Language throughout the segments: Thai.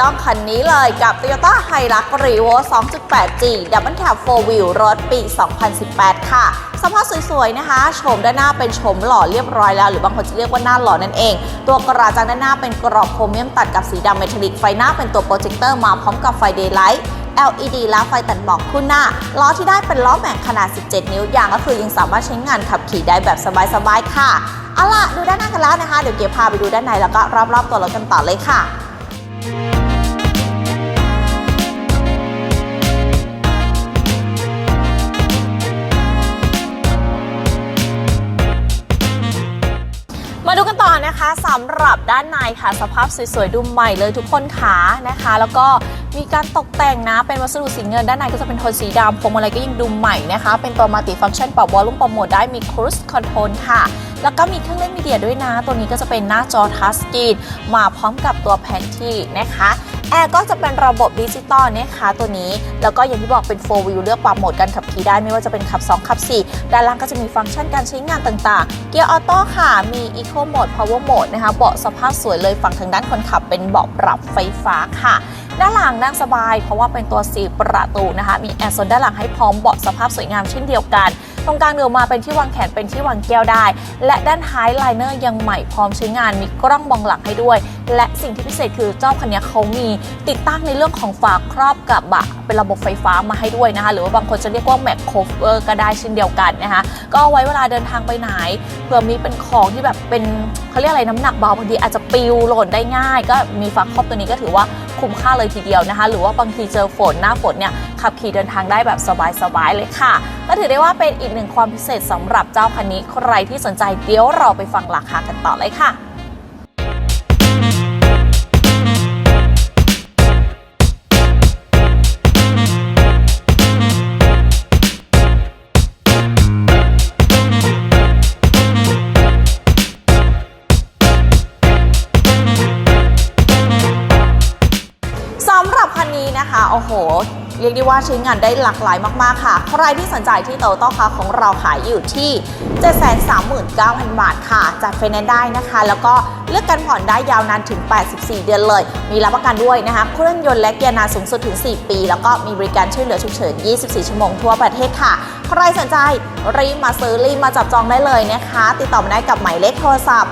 ต้องคันนี้เลยกับ Toyota Hilux Revo 2.8G Double Cab 4 Wheel รถปี 2018 ค่ะ สภาพสวยๆนะคะ โฉมด้านหน้าเป็นโฉมหล่อเรียบร้อยแล้ว หรือบางคนจะเรียกว่าหน้าหล่อนั่นเอง ตัวกระจังด้านหน้าเป็นกรอบโครเมียมตัดกับสีดำเมทัลลิก ไฟหน้าเป็นตัวโปรเจคเตอร์มาพร้อมกับไฟเดย์ไลท์ LED และไฟตัดหมอกคู่หน้า ล้อที่ได้เป็นล้อแม็กขนาด 17 นิ้วยางก็คือยังสามารถใช้งานขับขี่ได้แบบสบายๆ ค่ะ เอาล่ะ ดูด้านหน้ากันแล้วนะคะ เดี๋ยวเกียร์พาไปดูด้านในแล้วก็รอบๆตัวรถกันต่อเลยค่ะ มาดูกันต่อนะคะสำหรับด้านในค่ะ สภาพสวยๆดูใหม่เลยทุกคนขานะคะ แล้วก็มีการตกแต่งนะ เป็นวัสดุสีเงินด้านในก็จะเป็นโทนสีดำพวงมาลัยก็ยังดูใหม่นะคะ เป็นตัวมัลติฟังก์ชันปรับวอลลุ่มปรับโหมดได้มีครูสคอนโทรลค่ะ แล้วก็มีเครื่องเล่นมีเดียด้วยนะ ตัวนี้ก็จะเป็นหน้าจอทัชสกรีนมาพร้อมกับตัวแผนที่นะคะ แอร์ก็จะเป็นระบบดิจิตอลนะคะตัวนี้ แล้วก็อย่างที่บอกเป็น 4 wheel เลือกปรับโหมดการขับขี่ได้ไม่ว่าจะเป็นขับ 2 ขับ 4 ด้านล่างก็จะมีฟังก์ชันการใช้งานต่างๆ เกียร์ออโต้ค่ะ มี Eco Mode Power Mode นะคะ เบาะสภาพสวยเลยฝั่งทางด้านคนขับเป็นเบาะปรับไฟฟ้าค่ะด้านหลังนั่งสบาย เพราะว่าเป็นตัว4ประตูนะคะ มีแอร์โซนด้านหลังให้พร้อมเบาะสภาพสวยงามเช่นเดียวกัน ตรงกลางเดือมาเป็นที่วางแขนเป็นที่วางแก้วได้ และด้านท้ายไลเนอร์ยังใหม่พร้อมใช้งานมีกล้องมองหลังให้ด้วย และสิ่งที่พิเศษคือเจ้าคันนี้เขามีติดตั้งในเรื่องของฝาครอบกระบะ เป็นระบบไฟฟ้ามาให้ด้วยนะคะ หรือว่าบางคนจะเรียกว่าแม็กโคเวอร์ก็ได้เช่นเดียวกันนะคะก็เอาไว้เวลาเดินทางไปไหนเผื่อมีเป็นของที่แบบเป็นเขาเรียกอะไรน้ำหนักเบาบางทีอาจจะปลิวหล่นได้ง่าย ก็มีฝาครอบตัวนี้ก็ถือว่าคุ้มค่าเลยทีเดียวนะคะ หรือว่าบางทีเจอฝนหน้าฝนเนี่ย ขับขี่เดินทางได้แบบสบายๆเลยค่ะ ก็ถือได้ว่าเป็นอีกหนึ่งความพิเศษสำหรับเจ้าคันนี้ใครที่สนใจเดี๋ยวเราไปฟังราคากันต่อเลยค่ะ นะคะ โอ้โห เรียกได้ว่าใช้งานได้หลากหลายมากๆค่ะ ใครที่สนใจที่โตโต้คาของเราขายอยู่ที่ 739,000 บาทค่ะจัดไฟแนนซ์ได้นะคะ แล้วก็เลือกการผ่อนได้ยาวนานถึง 84 เดือนเลย มีรับประกันด้วยนะคะ เครื่องยนต์และเกียร์นานสูงสุดถึง 4 ปี แล้วก็มีบริการช่วยเหลือฉุกเฉิน 24 ชั่วโมงทั่วประเทศค่ะ ใครสนใจรีบมาซื้อรีบมาจับจองได้เลยนะคะ ติดต่อมาได้กับหมายเลขโทรศัพท์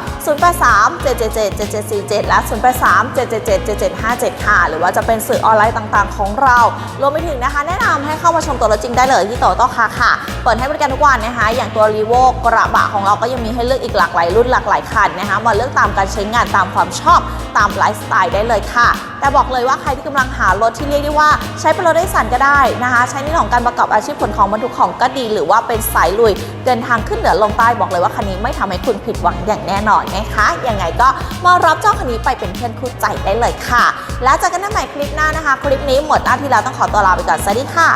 083 777 7747 และ 083 777 7757 ค่ะ หรือว่าจะเป็นสื่อออนไลน์ต่างของเรารวมไปถึงนะคะ แนะนำให้เข้ามาชมตัวรถจริงได้เลยที่โตโต้คาค่ะ เปิดให้บริการทุกวันนะคะ อย่างตัวรีโวกระบะของเราก็ยังมีให้เลือกอีกหลากหลายรุ่นหลากหลายคันนะคะมาเลือกตามการใช้งานตามความชอบตามไลฟ์สไตล์ได้เลยค่ะ แต่บอกเลยว่าใครที่กำลังหารถที่เรียกได้ว่า ใช้เป็นรถได้สันก็ได้นะคะ ใช้ในเรื่องของการประกอบอาชีพขนของบรรทุกของก็ดี หรือว่าเป็นสายลุยเดินทางขึ้นเหนือลงใต้บอกเลยว่าคันนี้ไม่ทำให้คุณผิดหวังอย่างแน่นอนนะคะยังไงก็มารับเจ้าคันนี้ไปเป็นเพื่อนคู่ใจได้เลยค่ะ แล้วเจอกันใหม่คลิปหน้านะคะ คลิปนี้หมดหน้าที่แล้วต้องขอตัวลาไปก่อนสวัสดีค่ะ